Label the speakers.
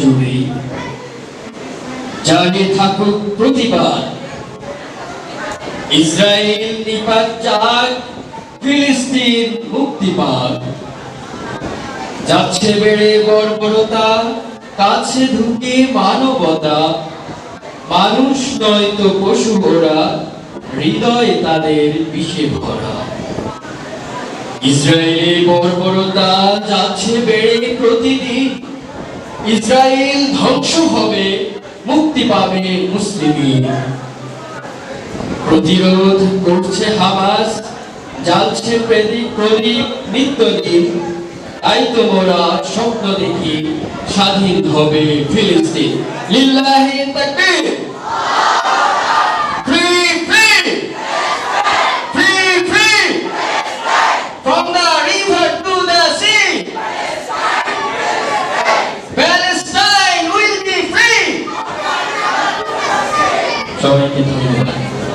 Speaker 1: জুড়ে জাগে থাকুক প্রতিবাদ। ইসরায়েল নিপাত যাক ফিলিস্তিন মুক্তি পাক। যাচ্ছে বেড়ে বর্বরতা, কাছে ঢুকে মানবতা। মানুষ নয় তো পশু তাদের বিষে ভরা। ইসরায়েলের বর্বরতা, যাচ্ছে বেড়ে প্রতিদিন। ইসরায়েল ধ্বংস হবে, মুক্তি পাবে মুসলিম প্রতিরোধ করছে হামাস, জ্বালছে প্রদীপ প্রদীপ নিত্যদিন তাই তো মোরা স্বপ্ন দেখি স্বাধীন হবে ফিলিস্তিন। লিল্লাহি তাকবীর। 稍微 many.